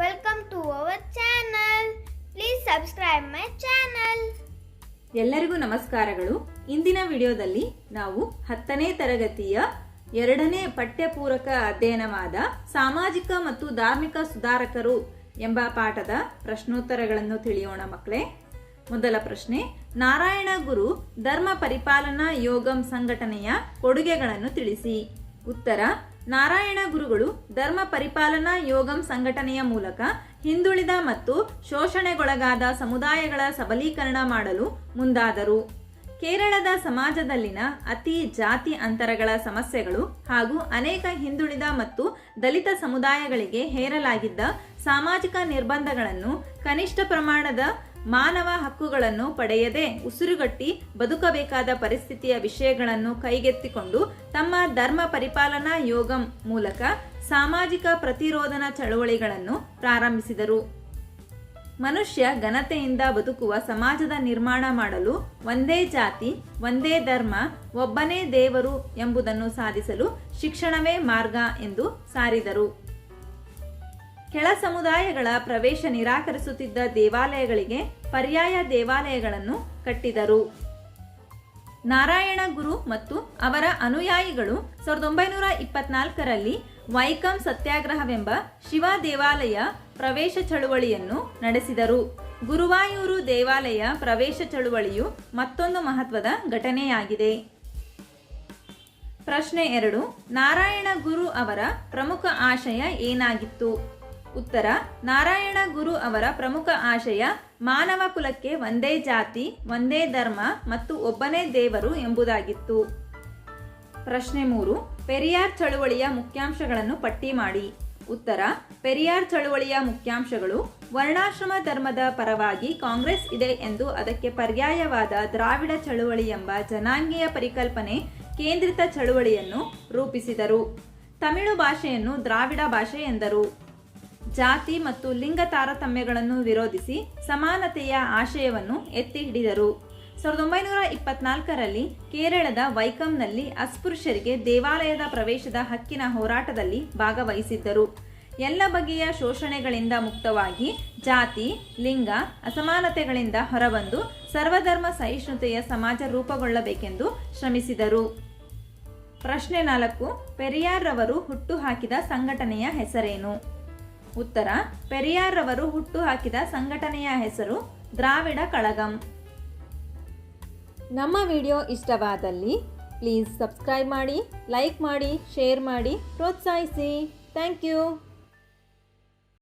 Welcome to our channel please subscribe my channel ಎಲ್ಲರಿಗೂ ನಮಸ್ಕಾರಗಳು. ಇಂದಿನ ವಿಡಿಯೋದಲ್ಲಿ ನಾವು ಹತ್ತನೇ ತರಗತಿಯ ಎರಡನೇ ಪಠ್ಯಪೂರಕ ಅಧ್ಯಯನವಾದ ಸಾಮಾಜಿಕ ಮತ್ತು ಧಾರ್ಮಿಕ ಸುಧಾರಕರು ಎಂಬ ಪಾಠದ ಪ್ರಶ್ನೋತ್ತರಗಳನ್ನು ತಿಳಿಯೋಣ ಮಕ್ಕಳೇ. ಮೊದಲ ಪ್ರಶ್ನೆ, ನಾರಾಯಣ ಗುರು ಧರ್ಮ ಪರಿಪಾಲನಾ ಯೋಗಂ ಸಂಘಟನೆಯ ಕೊಡುಗೆಗಳನ್ನು ತಿಳಿಸಿ. ಉತ್ತರ ನಾರಾಯಣ ಗುರುಗಳು ಧರ್ಮ ಪರಿಪಾಲನಾ ಯೋಗಂ ಸಂಘಟನೆಯ ಮೂಲಕ ಹಿಂದುಳಿದ ಮತ್ತು ಶೋಷಣೆಗೊಳಗಾದ ಸಮುದಾಯಗಳ ಸಬಲೀಕರಣ ಮಾಡಲು ಮುಂದಾದರು. ಕೇರಳದ ಸಮಾಜದಲ್ಲಿನ ಅತಿ ಜಾತಿ ಅಂತರಗಳ ಸಮಸ್ಯೆಗಳು ಹಾಗೂ ಅನೇಕ ಹಿಂದುಳಿದ ಮತ್ತು ದಲಿತ ಸಮುದಾಯಗಳಿಗೆ ಹೇರಲಾಗಿದ್ದ ಸಾಮಾಜಿಕ ನಿರ್ಬಂಧಗಳನ್ನು ಕನಿಷ್ಠ ಪ್ರಮಾಣದ ಮಾನವ ಹಕ್ಕುಗಳನ್ನು ಪಡೆಯದೆ ಉಸಿರುಗಟ್ಟಿ ಬದುಕಬೇಕಾದ ಪರಿಸ್ಥಿತಿಯ ವಿಷಯಗಳನ್ನು ಕೈಗೆತ್ತಿಕೊಂಡು ತಮ್ಮ ಧರ್ಮ ಪರಿಪಾಲನಾ ಯೋಗಂ ಮೂಲಕ ಸಾಮಾಜಿಕ ಪ್ರತಿರೋಧನ ಚಳವಳಿಗಳನ್ನು ಪ್ರಾರಂಭಿಸಿದರು. ಮನುಷ್ಯ ಘನತೆಯಿಂದ ಬದುಕುವ ಸಮಾಜದ ನಿರ್ಮಾಣ ಮಾಡಲು ಒಂದೇ ಜಾತಿ, ಒಂದೇ ಧರ್ಮ, ಒಬ್ಬನೇ ದೇವರು ಎಂಬುದನ್ನು ಸಾಧಿಸಲು ಶಿಕ್ಷಣವೇ ಮಾರ್ಗ ಎಂದು ಸಾರಿದರು. ಕೆಳ ಸಮುದಾಯಗಳ ಪ್ರವೇಶ ನಿರಾಕರಿಸುತ್ತಿದ್ದ ದೇವಾಲಯಗಳಿಗೆ ಪರ್ಯಾಯ ದೇವಾಲಯಗಳನ್ನು ಕಟ್ಟಿದರು. ನಾರಾಯಣ ಗುರು ಮತ್ತು ಅವರ ಅನುಯಾಯಿಗಳು ಸಾವಿರದ ಒಂಬೈನೂರ ಇಪ್ಪತ್ನಾಲ್ಕರಲ್ಲಿ ವೈಕಂ ಸತ್ಯಾಗ್ರಹವೆಂಬ ಶಿವ ದೇವಾಲಯ ಪ್ರವೇಶ ಚಳುವಳಿಯನ್ನು ನಡೆಸಿದರು. ಗುರುವಾಯೂರು ದೇವಾಲಯ ಪ್ರವೇಶ ಚಳುವಳಿಯು ಮತ್ತೊಂದು ಮಹತ್ವದ ಘಟನೆಯಾಗಿದೆ. ಪ್ರಶ್ನೆ ಎರಡು, ನಾರಾಯಣ ಗುರು ಅವರ ಪ್ರಮುಖ ಆಶಯ ಏನಾಗಿತ್ತು? ಉತ್ತರ, ನಾರಾಯಣ ಗುರು ಅವರ ಪ್ರಮುಖ ಆಶಯ, ಮಾನವ ಕುಲಕ್ಕೆ ಒಂದೇ ಜಾತಿ, ಒಂದೇ ಧರ್ಮ ಮತ್ತು ಒಬ್ಬನೇ ದೇವರು ಎಂಬುದಾಗಿತ್ತು. ಪ್ರಶ್ನೆ ಮೂರು, ಪೆರಿಯಾರ್ ಚಳುವಳಿಯ ಮುಖ್ಯಾಂಶಗಳನ್ನು ಪಟ್ಟಿ ಮಾಡಿ. ಉತ್ತರ, ಪೆರಿಯಾರ್ ಚಳುವಳಿಯ ಮುಖ್ಯಾಂಶಗಳು ವರ್ಣಾಶ್ರಮ ಧರ್ಮದ ಪರವಾಗಿ ಕಾಂಗ್ರೆಸ್ ಇದೆ ಎಂದು ಅದಕ್ಕೆ ಪರ್ಯಾಯವಾದ ದ್ರಾವಿಡ ಚಳುವಳಿ ಎಂಬ ಜನಾಂಗೀಯ ಪರಿಕಲ್ಪನೆ ಕೇಂದ್ರಿತ ಚಳುವಳಿಯನ್ನು ರೂಪಿಸಿದರು. ತಮಿಳು ಭಾಷೆಯನ್ನು ದ್ರಾವಿಡ ಭಾಷೆ ಎಂದರು. ಜಾತಿ ಮತ್ತು ಲಿಂಗ ತಾರತಮ್ಯಗಳನ್ನು ವಿರೋಧಿಸಿ ಸಮಾನತೆಯ ಆಶಯವನ್ನು ಎತ್ತಿ ಹಿಡಿದರು. ಸಾವಿರದ ಒಂಬೈನೂರ ಇಪ್ಪತ್ನಾಲ್ಕರಲ್ಲಿ ಕೇರಳದ ವೈಕಂನಲ್ಲಿ ಅಸ್ಪೃಶ್ಯರಿಗೆ ದೇವಾಲಯದ ಪ್ರವೇಶದ ಹಕ್ಕಿನ ಹೋರಾಟದಲ್ಲಿ ಭಾಗವಹಿಸಿದ್ದರು. ಎಲ್ಲ ಬಗೆಯ ಶೋಷಣೆಗಳಿಂದ ಮುಕ್ತವಾಗಿ ಜಾತಿ, ಲಿಂಗ, ಅಸಮಾನತೆಗಳಿಂದ ಹೊರಬಂದು ಸರ್ವಧರ್ಮ ಸಹಿಷ್ಣುತೆಯ ಸಮಾಜ ರೂಪುಗೊಳ್ಳಬೇಕೆಂದು ಶ್ರಮಿಸಿದರು. ಪ್ರಶ್ನೆ ನಾಲ್ಕು, ಪೆರಿಯಾರ್ ರವರು ಹುಟ್ಟುಹಾಕಿದ ಸಂಘಟನೆಯ ಹೆಸರೇನು? ಉತ್ತರ ಪೆರಿಯಾರ್ ರವರು ಹುಟ್ಟುಹಾಕಿದ ಸಂಘಟನೆಯ ಹೆಸರು ದ್ರಾವಿಡ ಕಳಗಂ. ನಮ್ಮ ವಿಡಿಯೋ ಇಷ್ಟವಾದಲ್ಲಿ ಪ್ಲೀಸ್ ಸಬ್ಸ್ಕ್ರೈಬ್ ಮಾಡಿ, ಲೈಕ್ ಮಾಡಿ, ಶೇರ್ ಮಾಡಿ, ಪ್ರೋತ್ಸಾಹಿಸಿ. Thank you.